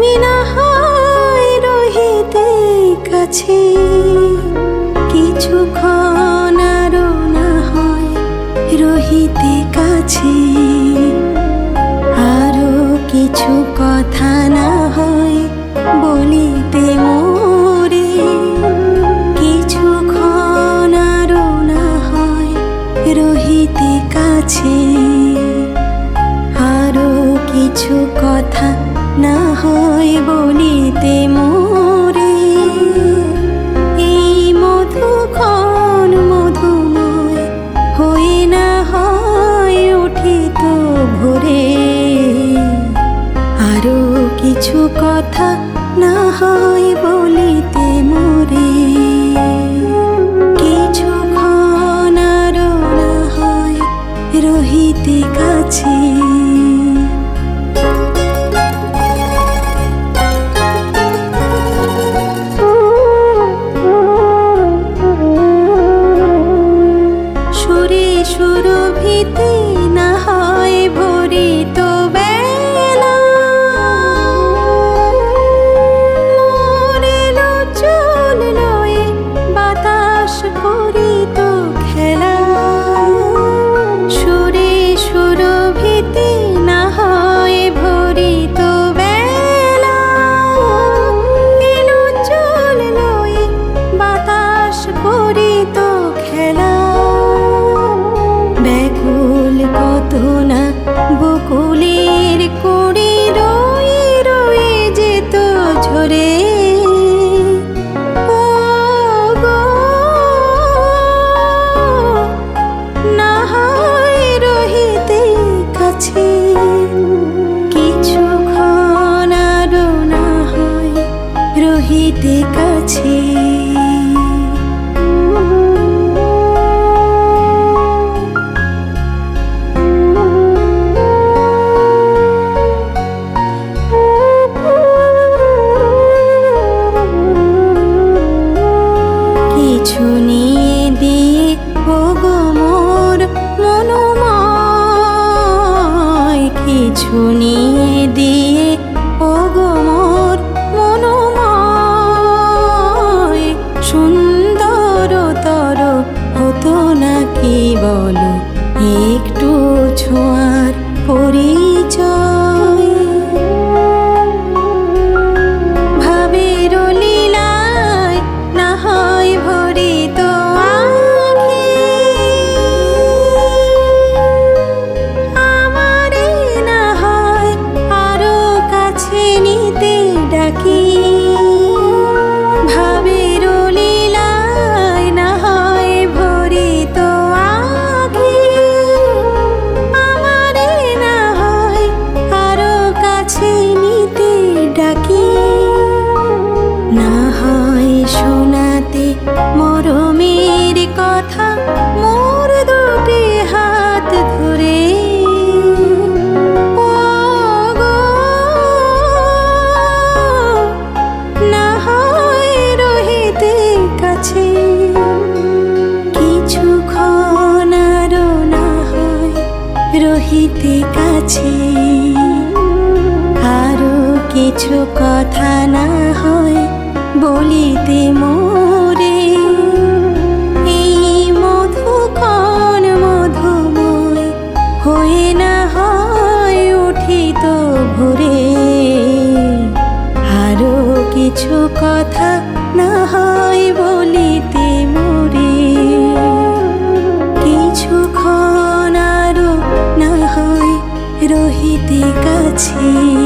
তুমি না হয় রহিতে কাছে, কিছুক্ষণ আরও না হয় রহিতে কাছে। আরও কিছু কথা না হয় বলিতে মোরে কিছু আরও না হয় রহিতে কাছে। আরও কিছু কথা না বলিতে মোরে। এই মধুক্ষণ মধুময় হয়ে না উঠিত ভোরে। আরও কিছু কথা না বলিতে মোরে। না হয় রহিতে কাছে। বকুলের কুড়ি রয়ে রয়ে যেত ঝরে। রহিতে কাছে কিছুক্ষণ না হয় রহিতে কাছে। নিয়ে দিয়ে ও গো মোর মনোময়। কিছু নিয়ে দিয়ে ও গো মোর মনোময়। সুন্দরতর হতো না কি বলো, একটু ছোঁয়ার রহিতে কাছে। আরও কিছু কথা না হয় বলিতে মোরে। এই মধুক্ষণ মধুময় হয়ে না হয় উঠিত ভোরে আরও কিছু কথা না হয় বলিতে রহিতে কাছে।